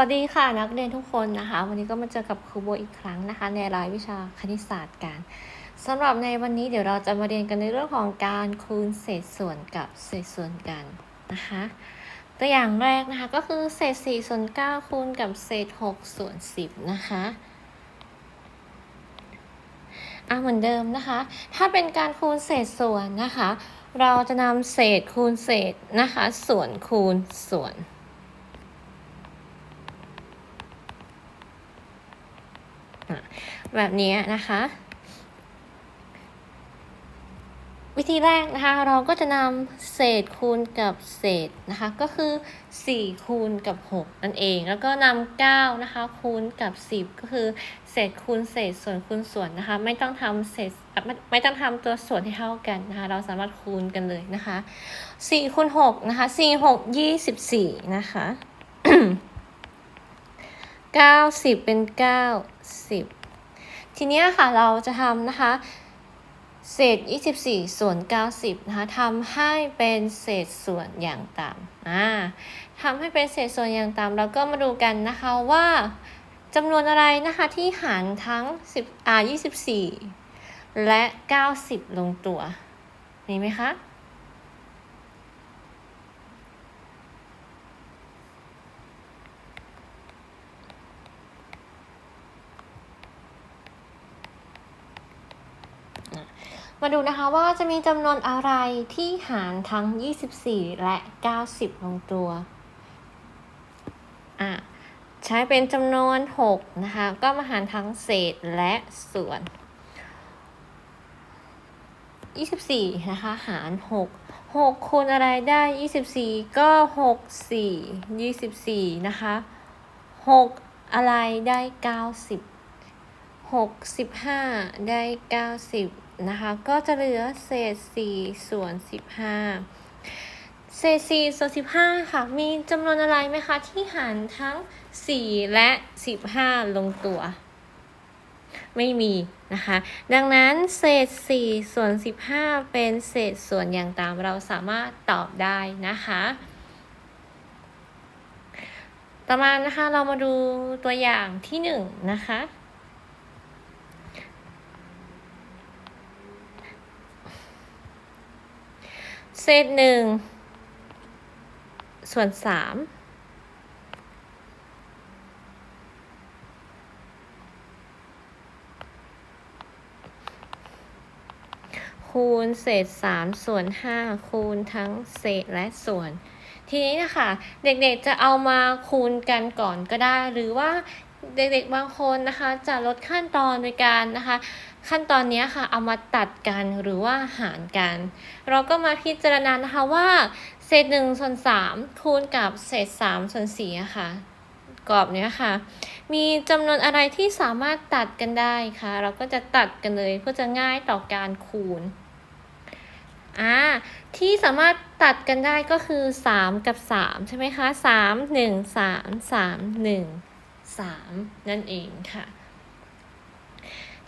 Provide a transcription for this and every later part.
วัสดีค่ะนักเรียนทุกคนนะคะ วันนี้ก็มาเจอกับครูโบอีกครั้งนะคะ ในรายวิชาคณิตศาสตร์กันสำหรับในวันนี้เดี๋ยวเราจะมาเรียนกันในเรื่องของการคูณเศษส่วนกับเศษส่วนกันนะคะ ตัวอย่างแรกนะคะก็คือเศษ4ส่วน9คูณกับเศษ6ส่วน10นะคะอะเหมือนเดิมนะคะ ถ้าเป็นการคูณเศษส่วนนะคะ เราจะนำเศษคูณเศษนะคะ ส่วนคูณส่วน แบบนี้นะคะ วิธีแรกนะคะ เราก็จะนำเศษคูณกับเศษนะคะ ก็คือ 4 คูณกับ 6 นั่นเอง แล้วก็นำ9นะคะ คูณกับ 10 ก็คือเศษคูณเศษส่วนคูณส่วนนะคะ ไม่ต้องทำเศษไม่ไม่ต้องทำตัวส่วนให้เท่ากันนะคะ เราสามารถคูณกันเลยนะคะ4คูณ6นะคะ4 6 24 นะคะ 90เป็น90ทีนี้ค่ะเราจะทำนะคะ เศษ 24 ส่วน 90 นะคะทำให้เป็นเศษส่วนอย่างต่ำอ่าทำให้เป็นเศษส่วนอย่างต่ำแล้วก็มาดูกันนะคะว่าจำนวนอะไรนะคะที่หารทั้ง10อ่า24 และ 90 ลงตัว มีไหมคะ มาดูนะคะว่าจะมีจำนวนอะไรที่หารทั้ง 24 และ 90 ลงตัวอะใช้เป็นจำนวน 6 นะคะ ก็มาหารทั้งเศษและส่วน 24 นะคะ หาร 6 6คูณอะไรได้ 24 ก็ 6 4 24 นะคะ 6 อะไรได้ 90 65 ได้ 90 นะคะ ก็จะเหลือเศษ4ส่วน15เศษ4ส่วน15ค่ะ มีจำนวนอะไรไหมคะที่หารทั้ง4และ15ลงตัว ไม่มีนะคะ ดังนั้นเศษ4ส่วน15เป็นเศษส่วนอย่างตามเราสามารถตอบได้นะคะต่อมานะคะเรามาดูตัวอย่างที่1นะคะ เศษหนึ่งส่วนสามคูณเศษสามส่วนห้าคูณทั้งเศษและส่วนทีนี้นะคะ เด็กๆจะเอามาคูณกันก่อนก็ได้ หรือว่า เด็กๆบางคนนะคะจะลดขั้นตอนโดยการนะคะ ขั้นตอนนี้ค่ะเอามาตัดกันหรือว่าหารกัน เราก็มาพิจารณานะคะว่าเศษหนึ่งส่วนสามคูณกับเศษสามส่วนสี่อะค่ะกรอบเนี้ยค่ะ มีจำนวนอะไรที่สามารถตัดกันได้คะเราก็จะตัดกันเลยเพื่อจะง่ายต่อการคูณอ่าที่สามารถตัดกันได้ก็คือ 3 กับ 3 ใช่ไหมคะ 3 1 3 3 1 3 นั่นเองค่ะ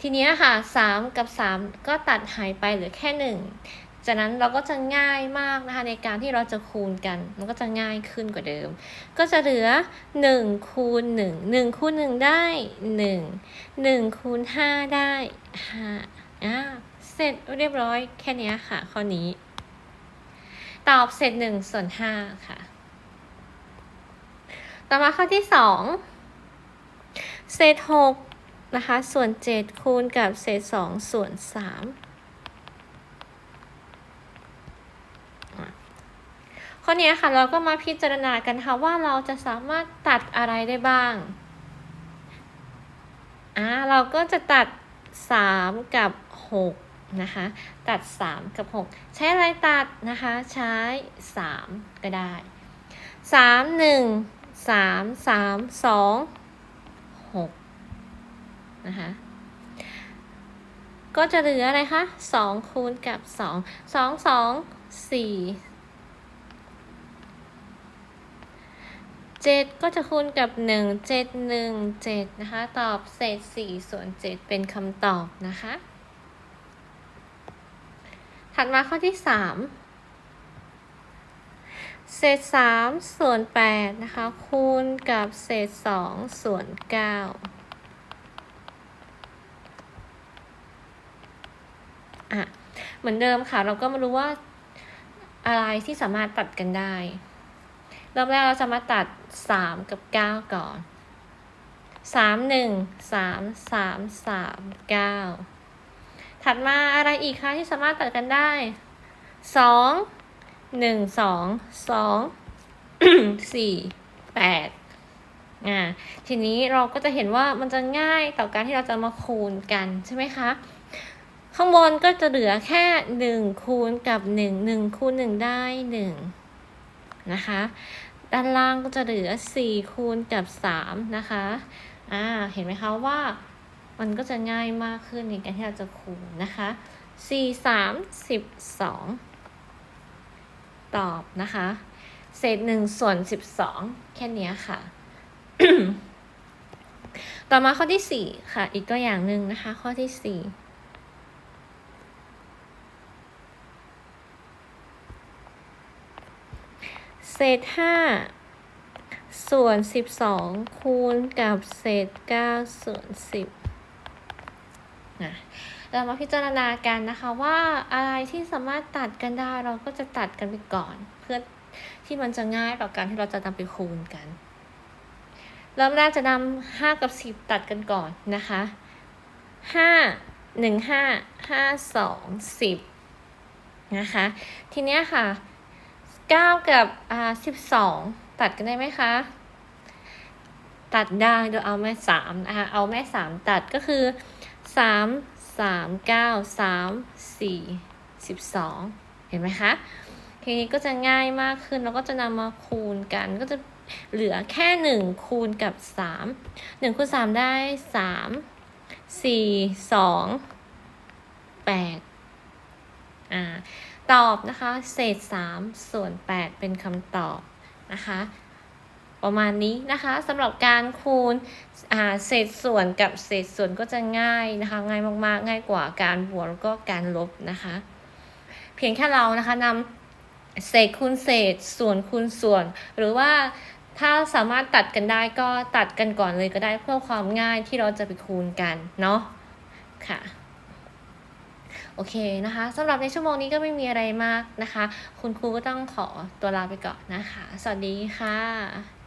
ทีนี้ค่ะ 3 กับ 3 ก็ตัดหายไปเหลือแค่ 1 จากนั้นเราก็จะง่ายมากนะคะในการที่เราจะคูณกัน มันก็จะง่ายขึ้นกว่าเดิม ก็จะเหลือ 1 คูณ 1 1 คูณ 1 ได้ 1 1 คูณ 5 ได้ 5อ่าเสร็จเรียบร้อยแค่นี้ค่ะ ข้อนี้ ตอบเศษหนึ่งส่วนห้าค่ะต่อมาข้อที่สอง เศษหกนะคะ ส่วนเจ็ดคูณกับเศษสองส่วนสามข้อนี้ค่ะเราก็มาพิจารณากันค่ะว่าเราจะสามารถตัดอะไรได้บ้างอ่าเราก็จะตัดสามกับหกนะคะ ตัด 3 กับ 6 ใช้อะไรตัดนะคะ ใช้ 3 ก็ได้ 3 1 3 3 2 นะคะก็จะเหลืออะไรคะ2คูณกับ2 2 2 4 7ก็จะคูณกับ1 7 1 7นะคะ ตอบเศษ4ส่วน7เป็นคำตอบนะคะ ถัดมาข้อที่เศษ3ส่วน8นะคะ คูณกับเศษ2ส่วน9 อะเหมือนเดิมค่ะ เราก็มารู้ว่าอะไรที่สามารถตัดกันได้รอบแรกเราจะมาตัด3กับ9ก่อน3 1 3 3 3 9ถัดมาอะไรอีกคะที่สามารถตัดกันได้2 1 2 2 4 8อ่าทีนี้เราก็จะเห็นว่ามันจะง่ายต่อการที่เราจะมาคูณกันใช่ไหมคะ ข้างบนก็จะเหลือแค่หนึ่งคูณกับหนึ่งหนึ่งคูณหนึ่งได้หนึ่งนะคะ ด้านล่างก็จะเหลือสี่คูณกับสามนะคะอ่าเห็นไหมคะว่ามันก็จะง่ายมากขึ้นในการที่เราจะคูณนะคะสี่สามสิบสองตอบนะคะ เศษหนึ่งส่วนสิบสองแค่นี้ค่ะ ต่อมาข้อที่สี่ค่ะ อีกตัวอย่างหนึ่งนะคะ ข้อที่สี่ เศษห้าส่วนสิบสองคูณกับเศษเก้าส่วนสิบนะเรามาพิจารณากันนะคะว่าอะไรที่สามารถตัดกันได้เราก็จะตัดกันไปก่อน เพื่อที่มันจะง่ายต่อการที่เราจะนำไปคูณกัน เริ่มแรกจะนำห้ากับสิบตัดกันก่อนนะคะห้าหนึ่งห้าห้าสองสิบนะคะ ทีเนี้ยค่ะ เก้ากับอ่าสิบสองตัดกันได้ไหมคะ ตัดได้โดยเอาแม่สามนะคะเอาแม่สามตัดก็คือสามสามเก้าสามสี่สิบสองเห็นไหมคะทีนี้ก็จะง่ายมากขึ้นเราก็จะนำมาคูณกันก็จะเหลือแค่หนึ่งคูณกับสามหนึ่งคูณสามได้สามสี่สองแปดอ่า ตอบนะคะ เศษ 3 ส่วน 8 เป็นคำตอบนะคะ ประมาณนี้นะคะสำหรับการคูณเศษส่วนกับเศษส่วนก็จะง่ายนะคะ ง่ายมากๆ ง่ายกว่าการบวกแล้วก็การลบนะคะ เพียงแค่เรานะคะนำเศษคูณเศษส่วนคูณส่วน หรือว่าถ้าสามารถตัดกันได้ก็ตัดกันก่อนเลยก็ได้เพื่อความง่ายที่เราจะไปคูณกันเนาะค่ะ โอเคนะคะสำหรับในชั่วโมงนี้ก็ไม่มีอะไรมากนะคะ คุณครูก็ต้องขอตัวลาไปก่อนนะคะ สวัสดีค่ะ